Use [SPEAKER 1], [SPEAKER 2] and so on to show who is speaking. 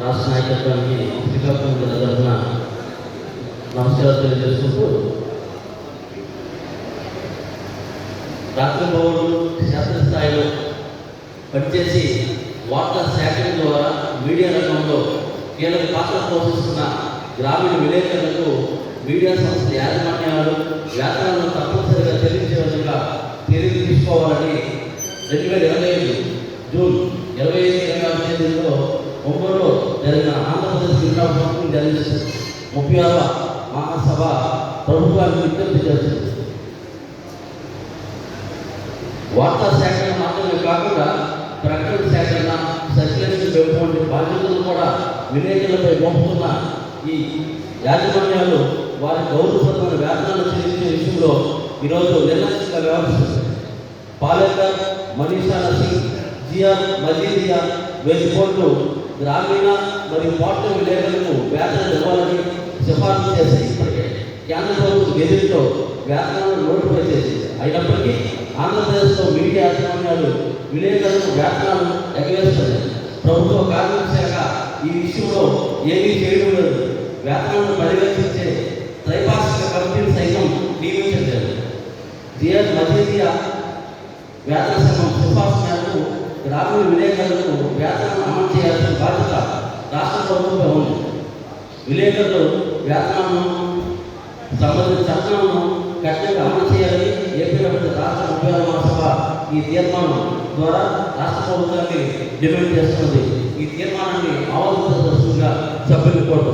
[SPEAKER 1] రాష్ట్ర నాయకత్వానికి శ్రీకాకుళం జిల్లా తరఫున నమస్కారాలు తెలియజేసుకుంటూ రాత్రి భవన్లు శాస్త్రస్థాయిలో పనిచేసి వార్తా సేకరణ ద్వారా మీడియా రంగంలో కీలక పాత్ర పోషిస్తున్న గ్రామీణ విలేకరులకు మీడియా సంస్థ యాజమాన్యాలు వ్యాపారాలను తప్పనిసరిగా చెల్లించే విధంగా తెలివి తీసుకోవాలని రెండు వేల ఇరవై ఐదు జూన్ ఇరవై ఐదు ఇరవై ఆరు తేదీలో ఒంగోలులో జరిగిన ఆంధ్రప్రదేశ్ జిల్లా ప్రభుత్వం జరిగిన ముప్పై ఆరవ మహాసభ ప్రభుత్వానికి విజ్ఞప్తి చేస్తుంది. వార్తా సేకరణ మాత్రమే కాకుండా ప్రకటన సేకరణ సర్క్యులేషన్ పెట్టుకోండి బాధ్యతలు కూడా విలేకరులపై మోపుతున్న ఈ యాజమాన్యాలు వారి గౌరవపరమైన వేతనాలు చెల్లించే విషయంలో ఈరోజు నిర్లక్ష్యంగా వ్యవహరిస్తుంది పాలేకర్ మనీషా నసింగ్ జియా మజీదియా వేసి కోర్టు గ్రామీణ మరియు పోర్టల్ విలేకరులకు వేతన ఇవ్వాలని సిఫార్సు చేసి ఇప్పటికే కేంద్ర ప్రభుత్వం గెజిట్లో వేతనాలను నోటిఫై చేసింది. అయినప్పటికీ ఆంధ్రప్రదేశ్లో మీడియా యాజమాన్యాలు విలేకరులకు వేతనాలను ఎగవేస్తున్నాయి ప్రభుత్వ కార్మిక శాఖ ఈ విషయంలో ఏమీ చేయడం లేదు వేతనాలను పర్యవేక్షించే త్రైపాక్షిక కమిటీని సైతం నియమించలేదు జిఎస్ మజీదియా వేతన సంఘం సిఫార్సు గ్రామీణ విలేకరులకు వేతనం అమలు చేయాల్సిన బాధ్యత రాష్ట్ర ప్రభుత్వంపై ఉంది. విలేకరులు వేతనాలను సంబంధించిన చట్టాలను కఠినంగా అమలు చేయాలని ఏపీ ప్రభుత్వ రాష్ట్ర ఉపయోగ సభ ఈ తీర్మానం ద్వారా రాష్ట్ర ప్రభుత్వాన్ని డిమాండ్ చేస్తుంది. ఈ తీర్మానాన్ని ఆమోదించవలసిందిగా సభ్యులు కోరుతారు